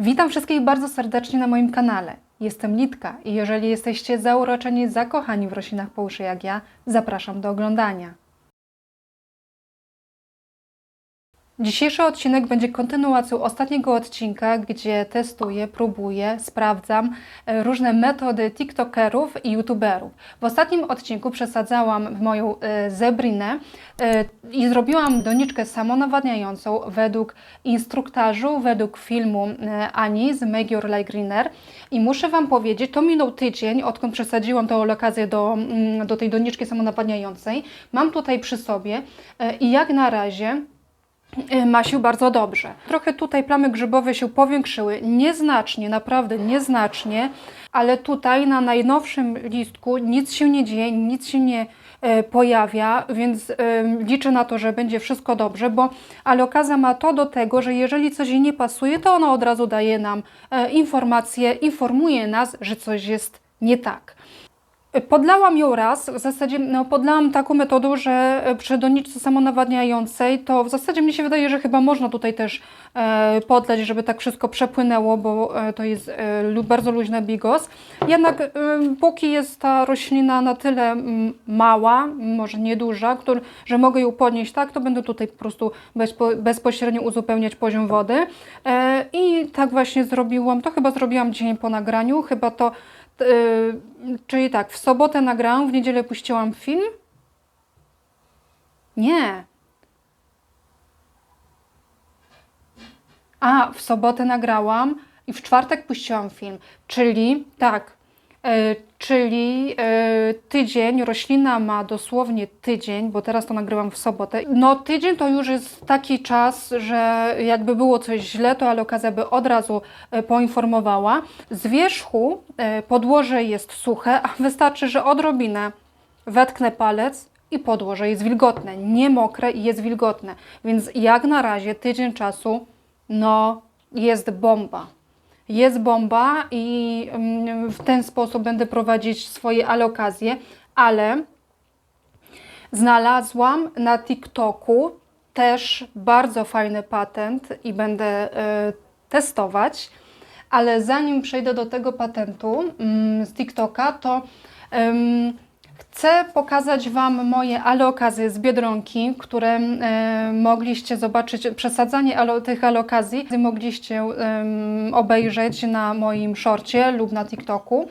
Witam wszystkich bardzo serdecznie na moim kanale. Jestem Litka i jeżeli jesteście zauroczeni, zakochani w roślinach po uszy jak ja, zapraszam do oglądania. Dzisiejszy odcinek będzie kontynuacją ostatniego odcinka, gdzie testuję, próbuję, sprawdzam e, różne metody TikTokerów i YouTuberów. W ostatnim odcinku przesadzałam w moją e, zebrinę e, i zrobiłam doniczkę samonawadniającą według instruktażu, według filmu Ani z Make Your Greener. I muszę Wam powiedzieć, to minął tydzień, odkąd przesadziłam tą okazję do, mm, do tej doniczki samonawadniającej. Mam tutaj przy sobie i jak na razie ma się bardzo dobrze. Trochę tutaj plamy grzybowe się powiększyły, nieznacznie, naprawdę nieznacznie, ale tutaj na najnowszym listku nic się nie dzieje, nic się nie e, pojawia, więc e, liczę na to, że będzie wszystko dobrze, bo alokaza ma to do tego, że jeżeli coś jej nie pasuje, to ona od razu daje nam e, informację, informuje nas, że coś jest nie tak. Podlałam ją raz, w zasadzie no, podlałam taką metodą, że przy doniczce samonawadniającej to w zasadzie mi się wydaje, że chyba można tutaj też e, podlać, żeby tak wszystko przepłynęło, bo e, to jest e, bardzo luźny bigos. Jednak e, póki jest ta roślina na tyle mm, mała, może nieduża, który, że mogę ją podnieść tak, to będę tutaj po prostu bezpo, bezpośrednio uzupełniać poziom wody. E, I tak właśnie zrobiłam, to chyba zrobiłam dzień po nagraniu, chyba to czyli tak, w sobotę nagrałam, w niedzielę puściłam film? Nie. A, w sobotę nagrałam i w czwartek puściłam film. Czyli tak, czyli yy, tydzień, roślina ma dosłownie tydzień, bo teraz to nagrywam w sobotę. No tydzień to już jest taki czas, że jakby było coś źle, to alokazja by od razu e, poinformowała. Z wierzchu e, podłoże jest suche, a wystarczy, że odrobinę wetknę palec i podłoże jest wilgotne, nie mokre i jest wilgotne. Więc jak na razie tydzień czasu, no jest bomba. Jest bomba i mm, w ten sposób będę prowadzić swoje alokazje, ale znalazłam na TikToku też bardzo fajny patent i będę e, testować. Ale zanim przejdę do tego patentu mm, z TikToka, to chcę pokazać Wam moje alokazy z Biedronki, które e, mogliście zobaczyć, przesadzanie alo, tych alokazji mogliście em, obejrzeć na moim shorcie lub na TikToku.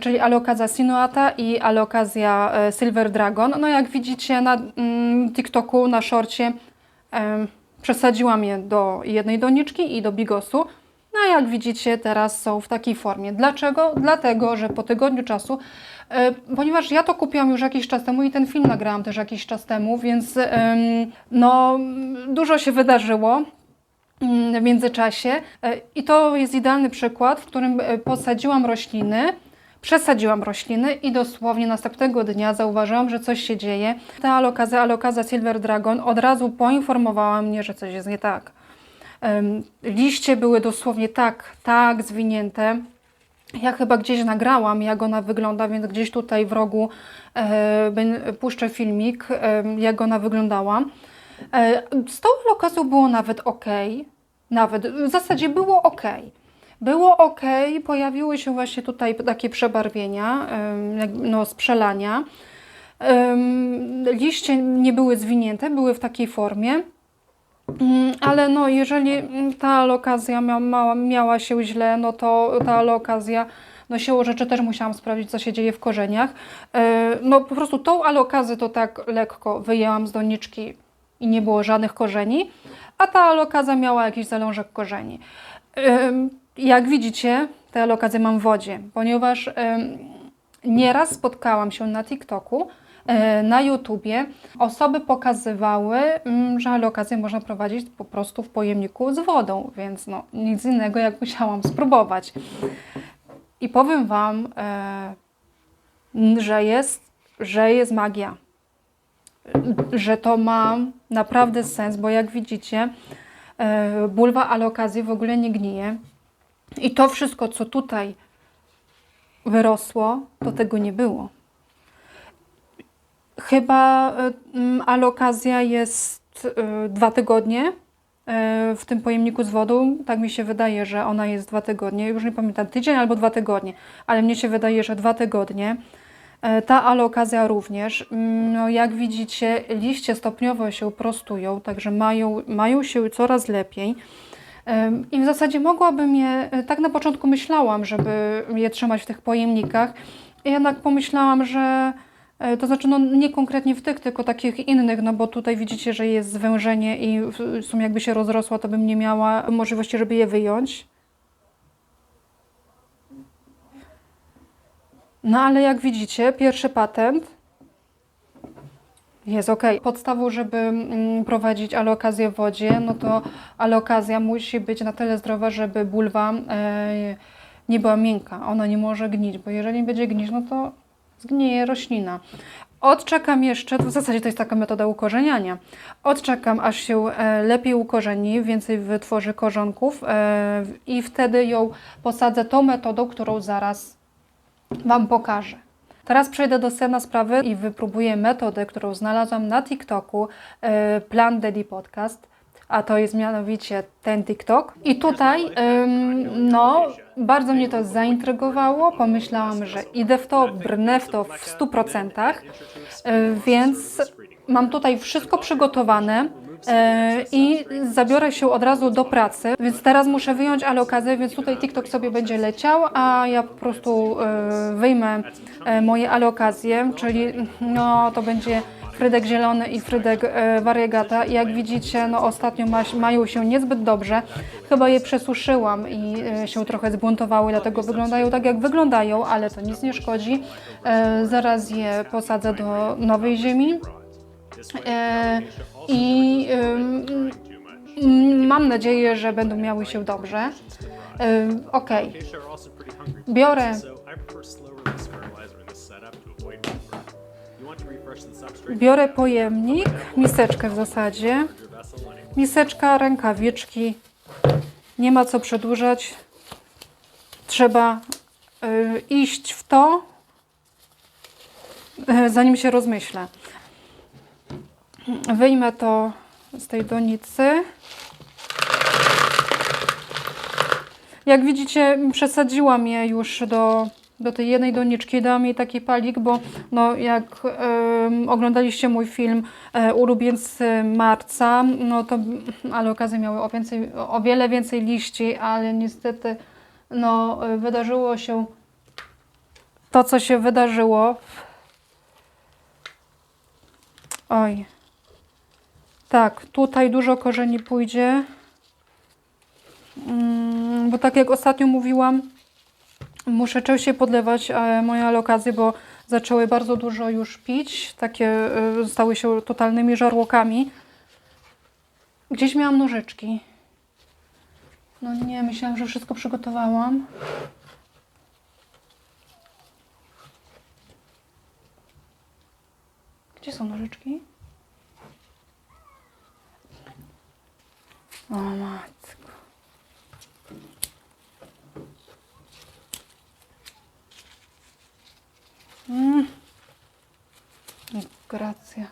Czyli alokazja Sinuata i alokazja e, Silver Dragon. No jak widzicie na mm, TikToku, na shorcie em, przesadziłam je do jednej doniczki i do bigosu. No a jak widzicie teraz są w takiej formie. Dlaczego? Dlatego, że po tygodniu czasu, e, ponieważ ja to kupiłam już jakiś czas temu i ten film nagrałam też jakiś czas temu, więc no dużo się wydarzyło mm, w międzyczasie E, i to jest idealny przykład, w którym e, posadziłam rośliny, przesadziłam rośliny i dosłownie następnego dnia zauważyłam, że coś się dzieje. Ta alokaza, alokaza Silver Dragon od razu poinformowała mnie, że coś jest nie tak. Liście były dosłownie tak, tak zwinięte. Ja chyba gdzieś nagrałam, jak ona wygląda, więc gdzieś tutaj w rogu e, puszczę filmik, e, jak ona wyglądała. E, z tą lokacją było nawet ok. Nawet, w zasadzie było ok. Było ok, pojawiły się właśnie tutaj takie przebarwienia, jak- no, z przelania. Em, Liście nie były zwinięte, były w takiej formie. Mm, Ale no, jeżeli mm, ta alokazja mia, mała, miała się źle, no to ta alokazja, no siłą rzeczy też musiałam sprawdzić, co się dzieje w korzeniach. E, No po prostu tą alokazję to tak lekko wyjęłam z doniczki i nie było żadnych korzeni, a ta alokazja miała jakiś zalążek korzeni. Jak widzicie, tę alokazję mam w wodzie, ponieważ nieraz spotkałam się na TikToku, na YouTubie. Osoby pokazywały, mm, że alokację można prowadzić po prostu w pojemniku z wodą, więc no, nic innego jak musiałam spróbować. I powiem Wam, e, że jest, że jest magia. Że to ma naprawdę sens, bo jak widzicie, e, bulwa alokazji w ogóle nie gnije. I to wszystko, co tutaj wyrosło, to tego nie było. Chyba y, mm, alokazja jest y, dwa tygodnie, e, w tym pojemniku z wodą. Tak mi się wydaje, że ona jest dwa tygodnie. Już nie pamiętam, tydzień albo dwa tygodnie, ale mnie się wydaje, że dwa tygodnie. Ta alokazja również. Mm, No, jak widzicie, liście stopniowo się prostują, także mają, mają się coraz lepiej. I w zasadzie mogłabym je, tak na początku myślałam, żeby je trzymać w tych pojemnikach. Jednak pomyślałam, że to znaczy, no nie konkretnie w tych, tylko takich innych, no bo tutaj widzicie, że jest zwężenie i w sumie jakby się rozrosła, to bym nie miała możliwości, żeby je wyjąć. No ale jak widzicie, pierwszy patent jest ok. Podstawą, żeby mm, prowadzić alokazję w wodzie, no to alokazja musi być na tyle zdrowa, żeby bulwa e, nie była miękka. Ona nie może gnić, bo jeżeli będzie gnić, no to zgnieje roślina. Odczekam jeszcze, w zasadzie to jest taka metoda ukorzeniania. Odczekam, aż się e, lepiej ukorzeni, więcej wytworzy korzonków e, i wtedy ją posadzę tą metodą, którą zaraz Wam pokażę. Teraz przejdę do sedna sprawy i wypróbuję metodę, którą znalazłam na TikToku, e, Plan Daddy Podcast, a to jest mianowicie ten TikTok. I tutaj, ym, no, bardzo mnie to zaintrygowało. Pomyślałam, że idę w to, brnę w to w 100%, e, więc mam tutaj wszystko przygotowane. e, I zabiorę się od razu do pracy, więc teraz muszę wyjąć alokazję, więc tutaj TikTok sobie będzie leciał, a ja po prostu e, wyjmę moje alokazje, czyli no to będzie Frydek zielony i Frydek e, variegata. I jak widzicie, no ostatnio ma, mają się niezbyt dobrze. Chyba je przesuszyłam i e, się trochę zbuntowały, dlatego wyglądają tak jak wyglądają, ale to nic nie szkodzi. E, zaraz je posadzę do nowej ziemi. E, I mam nadzieję, że będą miały się dobrze. Ok, biorę, biorę pojemnik, miseczkę w zasadzie, miseczka, rękawiczki. Nie ma co przedłużać. Trzeba y, iść w to, y, zanim się rozmyślę. Wyjmę to z tej donicy. Jak widzicie, przesadziłam je już do, do tej jednej doniczki. Dałam jej taki palik, bo no, jak em, oglądaliście mój film e, Ulubieńcy Marca, no to ale okazje miały o, więcej, o wiele więcej liści, ale niestety no, e, wydarzyło się to, co się wydarzyło. Oj. Tak, tutaj dużo korzeni pójdzie. Mm, Bo tak jak ostatnio mówiłam, muszę częściej podlewać e, moje alokacje, bo zaczęły bardzo dużo już pić. Takie e, stały się totalnymi żarłokami. Gdzieś miałam nożyczki. No nie, myślałam, że wszystko przygotowałam. Gdzie są nożyczki? O matko. Mm. Gracja.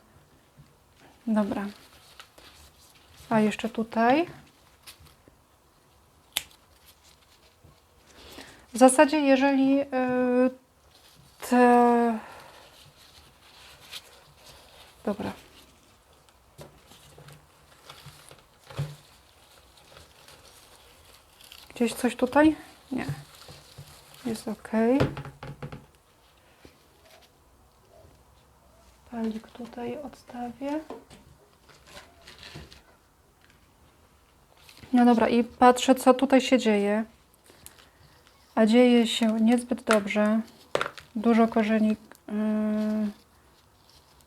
Dobra. A jeszcze tutaj. W zasadzie, jeżeli yy, te. Dobra. Gdzieś coś tutaj? Nie. Jest ok. Palik tutaj odstawię. No dobra, i patrzę, co tutaj się dzieje. A dzieje się niezbyt dobrze. Dużo korzeni yy,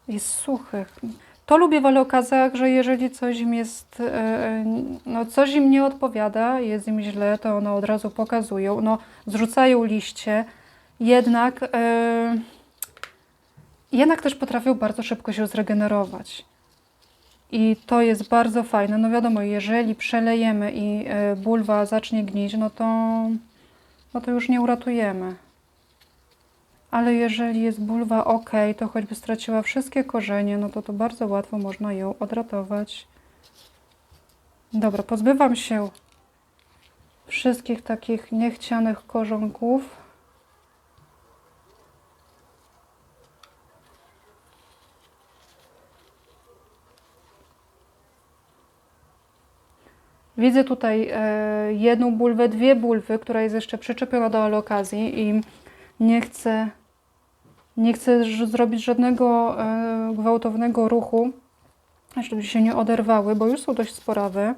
jest suchych. To lubię w alokazach, że jeżeli coś im jest, e, no coś im nie odpowiada, jest im źle, to one od razu pokazują, no zrzucają liście, jednak, e, jednak też potrafią bardzo szybko się zregenerować. I to jest bardzo fajne. No wiadomo, jeżeli przelejemy i e, bulwa zacznie gnić, no to, no to już nie uratujemy. Ale jeżeli jest bulwa ok, to choćby straciła wszystkie korzenie, no to to bardzo łatwo można ją odratować. Dobra, pozbywam się wszystkich takich niechcianych korzonków. Widzę tutaj e, jedną bulwę, dwie bulwy, która jest jeszcze przyczepiona do alokazji i nie chcę, nie chcę zrobić żadnego e, gwałtownego ruchu, żeby się nie oderwały, bo już są dość sporawe.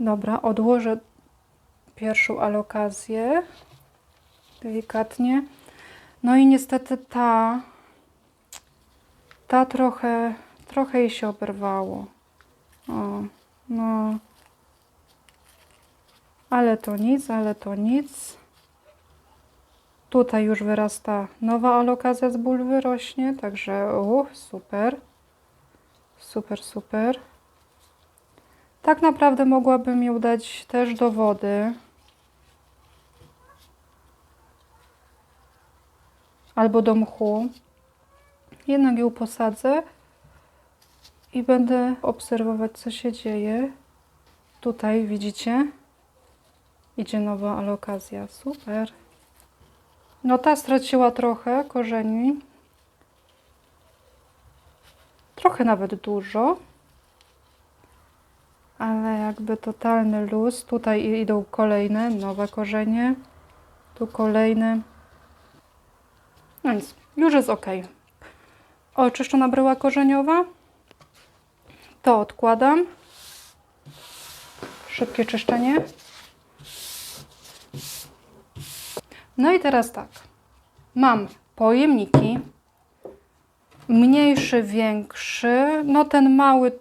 Dobra, odłożę pierwszą alokazję delikatnie. No i niestety ta, ta trochę, trochę jej się oberwało. O, no. Ale to nic, ale to nic. Tutaj już wyrasta nowa alokazja z bulwy rośnie, także uch, super. Super, super. Tak naprawdę mogłabym ją dać też do wody. Albo do mchu. Jednak ją posadzę i będę obserwować, co się dzieje. Tutaj widzicie, idzie nowa alokazja. Super. No ta straciła trochę korzeni. Trochę nawet dużo. Ale jakby totalny luz. Tutaj idą kolejne, nowe korzenie. Tu kolejne. No nic, już jest ok. Oczyszczona bryła korzeniowa. To odkładam. Szybkie czyszczenie. No i teraz tak. Mam pojemniki. Mniejszy, większy. No ten mały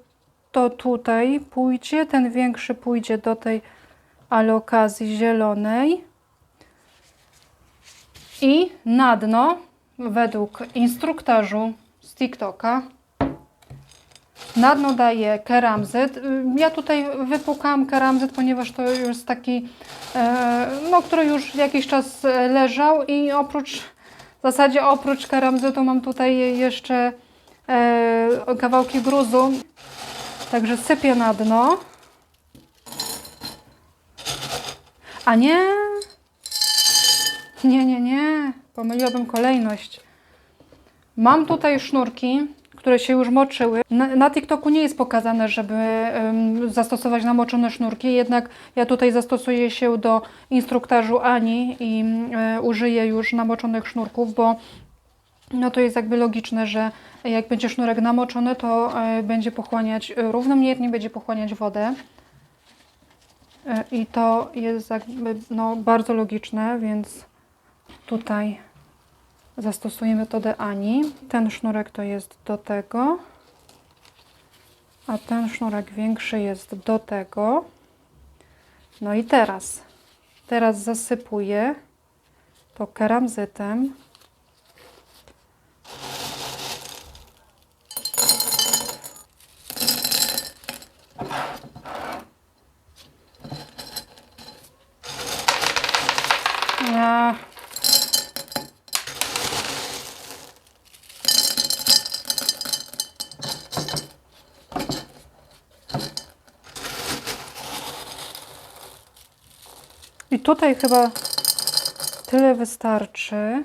to tutaj pójdzie, ten większy pójdzie do tej alokazji zielonej. I na dno, według instruktażu z TikToka, na dno daję keramzyt. Ja tutaj wypukałam keramzyt, ponieważ to jest taki, e, no, który już jakiś czas leżał i oprócz, w zasadzie oprócz keramzytu mam tutaj jeszcze e, kawałki gruzu. Także sypię na dno. A nie. Nie, nie, nie. Pomyliłabym kolejność. Mam tutaj sznurki, które się już moczyły. Na, na TikToku nie jest pokazane, żeby zastosować namoczone sznurki, jednak ja tutaj zastosuję się do instruktażu Ani i e, użyję już namoczonych sznurków, bo no to jest jakby logiczne, że jak będzie sznurek namoczony, to e, będzie pochłaniać, e, równomiernie będzie pochłaniać wodę. E, I to jest jakby no, bardzo logiczne, więc tutaj zastosujemy metodę Ani. Ten sznurek to jest do tego, a ten sznurek większy jest do tego. No i teraz, teraz zasypuję to keramzytem. Ja. I tutaj chyba tyle wystarczy.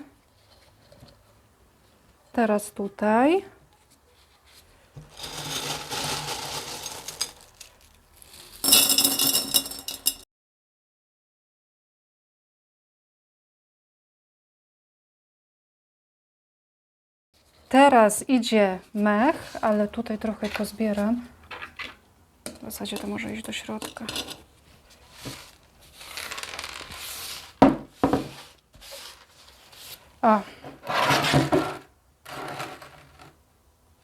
Teraz tutaj. Teraz idzie mech, ale tutaj trochę pozbieram. W zasadzie to może iść do środka. A.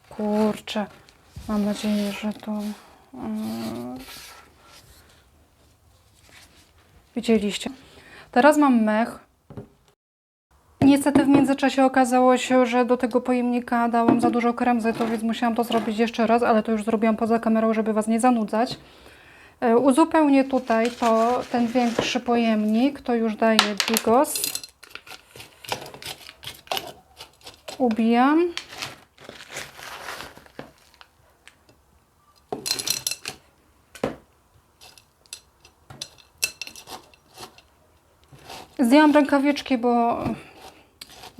Kurczę. Mam nadzieję, że to... mm, Widzieliście. Teraz mam mech. Niestety w międzyczasie okazało się, że do tego pojemnika dałam za dużo kremzytu, więc musiałam to zrobić jeszcze raz, ale to już zrobiłam poza kamerą, żeby Was nie zanudzać. E, Uzupełnię tutaj to, ten większy pojemnik, to już daję Bigos. ubijam. Zdjęłam rękawiczki, bo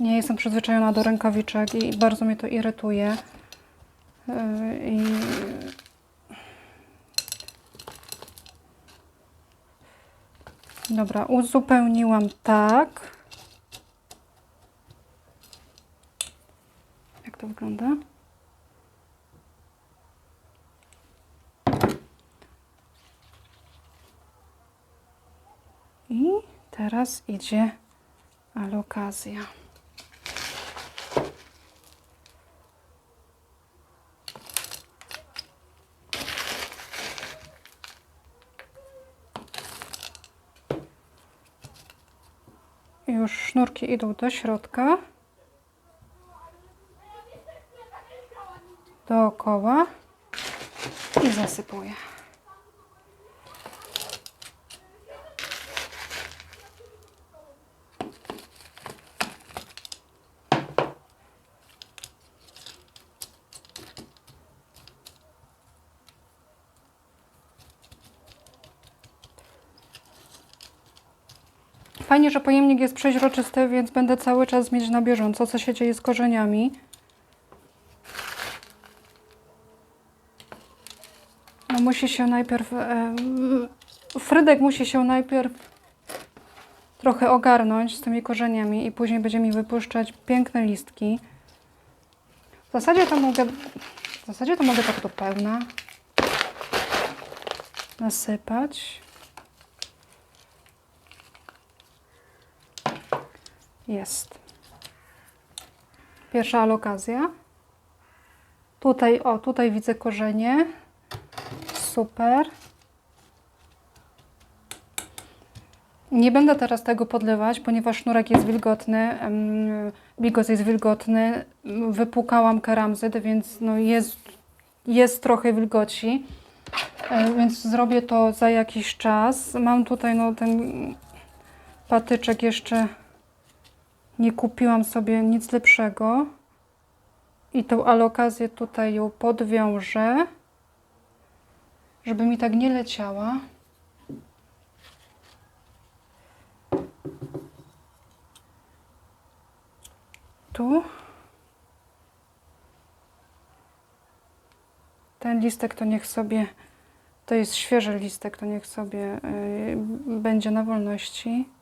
nie jestem przyzwyczajona do rękawiczek i bardzo mnie to irytuje. Yy, I... Dobra, uzupełniłam tak. Jak to wygląda? I teraz idzie alokazja. Już sznurki idą do środka. Dookoła. I zasypuję. Fajnie, że pojemnik jest przeźroczysty, więc będę cały czas mieć na bieżąco, co się dzieje z korzeniami. Musi się najpierw... em, Frydek musi się najpierw trochę ogarnąć z tymi korzeniami i później będzie mi wypuszczać piękne listki. W zasadzie to mogę... W zasadzie to mogę tak do pełna nasypać. Jest. Pierwsza alokazja. Tutaj, o, tutaj widzę korzenie. Super. Nie będę teraz tego podlewać, ponieważ sznurek jest wilgotny, bigos jest wilgotny. Wypłukałam keramzyt, więc no jest, jest trochę wilgoci. E, Więc zrobię to za jakiś czas. Mam tutaj no, ten patyczek jeszcze nie kupiłam sobie nic lepszego. I tą alokazję tutaj ją podwiążę, żeby mi tak nie leciała. Tu. Ten listek to niech sobie, to jest świeży listek, to niech sobie y, będzie na wolności.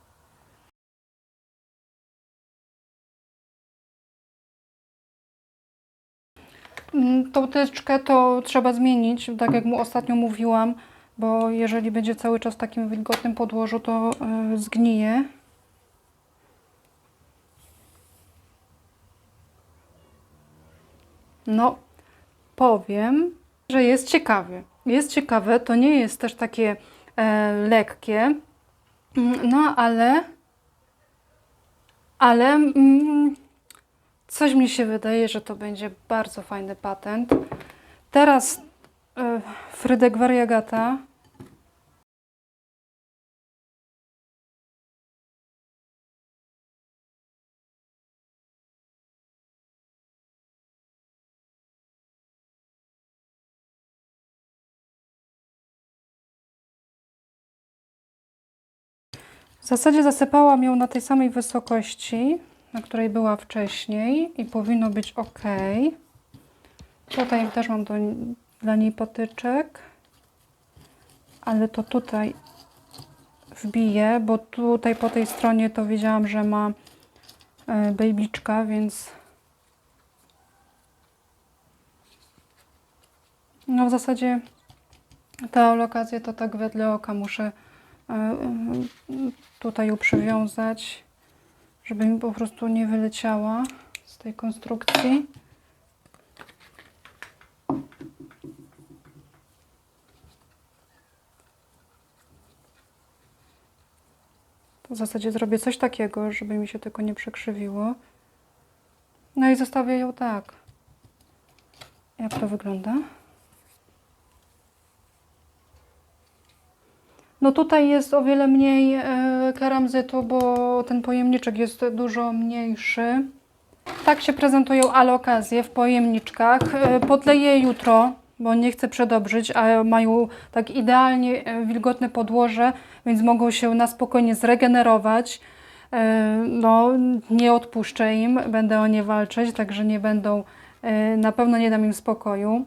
Tą tyczkę to trzeba zmienić, tak jak mu ostatnio mówiłam, bo jeżeli będzie cały czas w takim wilgotnym podłożu, to y, zgnije. No, powiem, że jest ciekawie. Jest ciekawe, to nie jest też takie e, lekkie, Mm, no ale, ale mm, coś mi się wydaje, że to będzie bardzo fajny patent. Teraz e, Frydek Variegata. W zasadzie zasypałam ją na tej samej wysokości, na której była wcześniej i powinno być ok. Tutaj też mam do, dla niej patyczek, ale to tutaj wbiję, bo tutaj po tej stronie to wiedziałam, że ma e, bejbliczka, więc no w zasadzie tę lokację to tak wedle oka muszę e, e, tutaj ją przywiązać, żeby mi po prostu nie wyleciała z tej konstrukcji. W zasadzie zrobię coś takiego, żeby mi się tylko nie przekrzywiło. No i zostawię ją tak. Jak to wygląda? No tutaj jest o wiele mniej e, keramzytu, bo ten pojemniczek jest dużo mniejszy. Tak się prezentują alokazje w pojemniczkach. E, podleję jutro, bo nie chcę przedobrzyć, a mają tak idealnie e, wilgotne podłoże, więc mogą się na spokojnie zregenerować. e, no, nie odpuszczę im, będę o nie walczyć, także nie będą, na pewno nie dam im spokoju.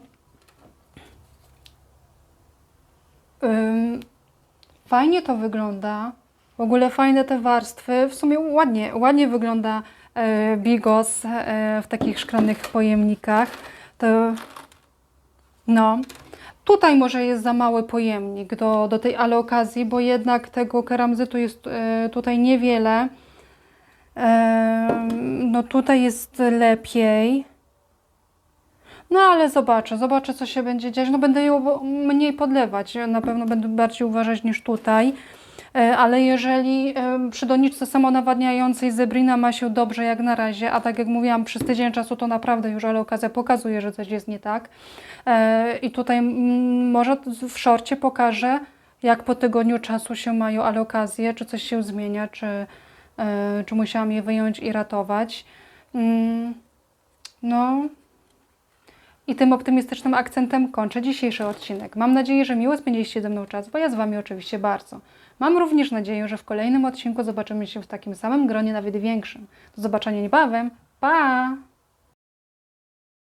Fajnie to wygląda. W ogóle fajne te warstwy. W sumie ładnie, ładnie wygląda e, bigos e, w takich szklanych pojemnikach. To, no. Tutaj może jest za mały pojemnik do, do tej alookazji, bo jednak tego keramzytu jest e, tutaj niewiele. No tutaj jest lepiej. No ale zobaczę, zobaczę co się będzie dziać. No będę ją mniej podlewać, na pewno będę bardziej uważać niż tutaj. E, Ale jeżeli przy doniczce samonawadniającej zebrina ma się dobrze jak na razie, a tak jak mówiłam, przez tydzień czasu to naprawdę już ale okazja pokazuje, że coś jest nie tak. E, I tutaj mm, może w szorcie pokażę, jak po tygodniu czasu się mają ale okazje, czy coś się zmienia, czy, e, czy musiałam je wyjąć i ratować. Mm, No, i tym optymistycznym akcentem kończę dzisiejszy odcinek. Mam nadzieję, że miło spędziliście ze mną czas, bo ja z Wami oczywiście bardzo. Mam również nadzieję, że w kolejnym odcinku zobaczymy się w takim samym gronie, nawet większym. Do zobaczenia niebawem. Pa!